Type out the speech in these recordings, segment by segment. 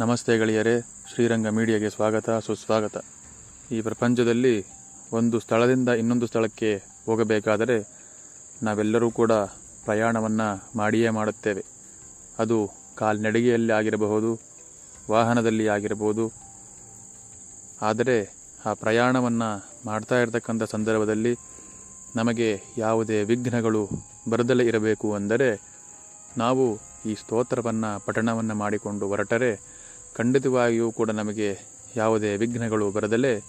ನಮಸ್ತೆ ಗೆಳೆಯರೇ, ಶ್ರೀರಂಗ ಮೀಡಿಯಾಗೆ ಸ್ವಾಗತ, ಸುಸ್ವಾಗತ. ಈ ಪ್ರಪಂಚದಲ್ಲಿ ಒಂದು ಸ್ಥಳದಿಂದ ಇನ್ನೊಂದು ಸ್ಥಳಕ್ಕೆ ಹೋಗಬೇಕಾದರೆ ನಾವೆಲ್ಲರೂ ಕೂಡ ಪ್ರಯಾಣವನ್ನು ಮಾಡಿಯೇ ಮಾಡುತ್ತೇವೆ. ಅದು ಕಾಲ್ನಡಿಗೆಯಲ್ಲಿ ಆಗಿರಬಹುದು, ವಾಹನದಲ್ಲಿ ಆಗಿರಬಹುದು. ಆದರೆ ಆ ಪ್ರಯಾಣವನ್ನು ಮಾಡ್ತಾ ಇರತಕ್ಕಂಥ ಸಂದರ್ಭದಲ್ಲಿ ನಮಗೆ ಯಾವುದೇ ವಿಘ್ನಗಳು ಬರದಲೇ ಇರಬೇಕು ಅಂದರೆ ನಾವು ಈ ಸ್ತೋತ್ರವನ್ನು, ಪಠಣವನ್ನು ಮಾಡಿಕೊಂಡು ಹೊರಟರೆ ಖಂಡಿತವಾಗಿಯೂ ಕೂಡ ನಮಗೆ ಯಾವುದೇ ವಿಘ್ನಗಳು ಬರದಲೇ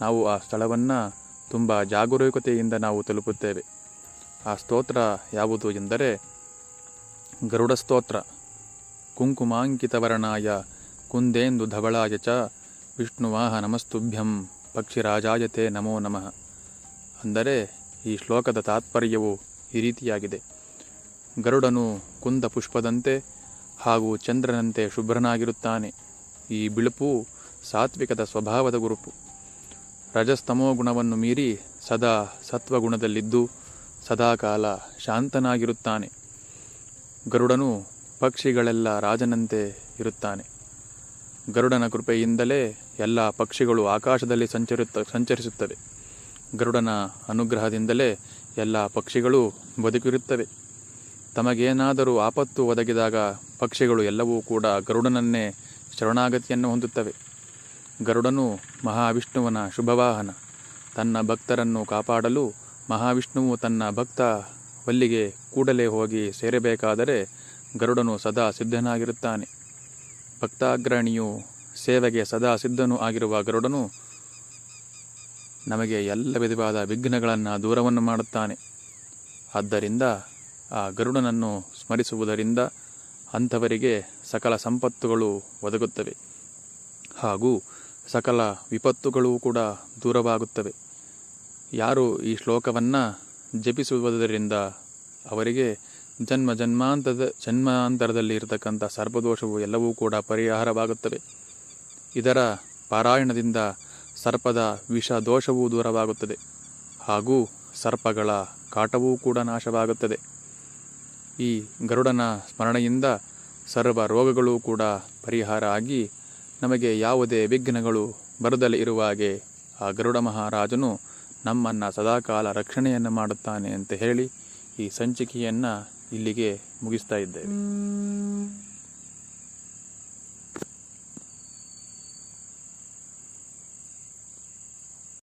ನಾವು ಆ ಸ್ಥಳವನ್ನು ತುಂಬ ಜಾಗರೂಕತೆಯಿಂದ ನಾವು ತಲುಪುತ್ತೇವೆ. ಆ ಸ್ತೋತ್ರ ಯಾವುದು ಎಂದರೆ, ಗರುಡ ಸ್ತೋತ್ರ. ಕುಂಕುಮಾಂಕಿತವರ್ಣಾಯ ಕುಂದೇಂದು ಧವಳಾಯ ಚ ವಿಷ್ಣುವಾಹ ನಮಸ್ತುಭ್ಯಂ ಪಕ್ಷಿರಾಜಾಯತೆ ನಮೋ ನಮಃ. ಅಂದರೆ ಈ ಶ್ಲೋಕದ ತಾತ್ಪರ್ಯವು ಈ ರೀತಿಯಾಗಿದೆ. ಗರುಡನು ಕುಂದ ಪುಷ್ಪದಂತೆ ಹಾಗೂ ಚಂದ್ರನಂತೆ ಶುಭ್ರನಾಗಿರುತ್ತಾನೆ. ಈ ಬಿಳುಪು ಸಾತ್ವಿಕದ ಸ್ವಭಾವದ ಗುರುಪು. ರಜಸ್ತಮೋ ಗುಣವನ್ನು ಮೀರಿ ಸದಾ ಸತ್ವಗುಣದಲ್ಲಿದ್ದು ಸದಾಕಾಲ ಶಾಂತನಾಗಿರುತ್ತಾನೆ. ಗರುಡನು ಪಕ್ಷಿಗಳೆಲ್ಲ ರಾಜನಂತೆ ಇರುತ್ತಾನೆ. ಗರುಡನ ಕೃಪೆಯಿಂದಲೇ ಎಲ್ಲ ಪಕ್ಷಿಗಳು ಆಕಾಶದಲ್ಲಿ ಸಂಚರಿತ, ಸಂಚರಿಸುತ್ತವೆ. ಗರುಡನ ಅನುಗ್ರಹದಿಂದಲೇ ಎಲ್ಲ ಪಕ್ಷಿಗಳು ಬದುಕಿರುತ್ತವೆ. ತಮಗೇನಾದರೂ ಆಪತ್ತು ಒದಗಿದಾಗ ಪಕ್ಷಿಗಳು ಎಲ್ಲವೂ ಕೂಡ ಗರುಡನನ್ನೇ ಶರಣಾಗತಿಯನ್ನು ಹೊಂದುತ್ತವೆ. ಗರುಡನು ಮಹಾವಿಷ್ಣುವನ ಶುಭವಾಹನ. ತನ್ನ ಭಕ್ತರನ್ನು ಕಾಪಾಡಲು ಮಹಾವಿಷ್ಣುವು ತನ್ನ ಭಕ್ತ ವಲ್ಲಿಗೆ ಕೂಡಲೇ ಹೋಗಿ ಸೇರಬೇಕಾದರೆ ಗರುಡನು ಸದಾ ಸಿದ್ಧನಾಗಿರುತ್ತಾನೆ. ಭಕ್ತಾಗ್ರಣಿಯು ಸೇವೆಗೆ ಸದಾ ಸಿದ್ಧನೂ ಆಗಿರುವ ಗರುಡನು ನಮಗೆ ಎಲ್ಲ ವಿಧವಾದ ವಿಘ್ನಗಳನ್ನು ದೂರವನ್ನು ಮಾಡುತ್ತಾನೆ. ಆದ್ದರಿಂದ ಆ ಗರುಡನನ್ನು ಸ್ಮರಿಸುವುದರಿಂದ ಅಂಥವರಿಗೆ ಸಕಲ ಸಂಪತ್ತುಗಳು ಒದಗುತ್ತವೆ. ಹಾಗೂ ಸಕಲ ವಿಪತ್ತುಗಳು ಕೂಡ ದೂರವಾಗುತ್ತವೆ. ಯಾರು ಈ ಶ್ಲೋಕವನ್ನು ಜಪಿಸುವುದರಿಂದ ಅವರಿಗೆ ಜನ್ಮ ಜನ್ಮಾಂತರದ ಜನ್ಮಾಂತರದಲ್ಲಿ ಇರತಕ್ಕಂಥ ಸರ್ಪದೋಷವು ಎಲ್ಲವೂ ಕೂಡ ಪರಿಹಾರವಾಗುತ್ತವೆ. ಇದರ ಪಾರಾಯಣದಿಂದ ಸರ್ಪದ ವಿಷ ದೋಷವೂ ದೂರವಾಗುತ್ತದೆ. ಹಾಗೂ ಸರ್ಪಗಳ ಕಾಟವೂ ಕೂಡ ನಾಶವಾಗುತ್ತದೆ. ಈ ಗರುಡನ ಸ್ಮರಣೆಯಿಂದ ಸರ್ವ ರೋಗಗಳು ಕೂಡ ಪರಿಹಾರ ಆಗಿ ನಮಗೆ ಯಾವುದೇ ವಿಘ್ನಗಳು ಬರದಲ್ಲಿ ಇರುವ ಹಾಗೆ ಆ ಗರುಡ ಮಹಾರಾಜನು ನಮ್ಮನ್ನು ಸದಾಕಾಲ ರಕ್ಷಣೆಯನ್ನು ಮಾಡುತ್ತಾನೆ ಅಂತ ಹೇಳಿ ಈ ಸಂಚಿಕೆಯನ್ನು ಇಲ್ಲಿಗೆ ಮುಗಿಸ್ತಾ ಇದ್ದೇವೆ.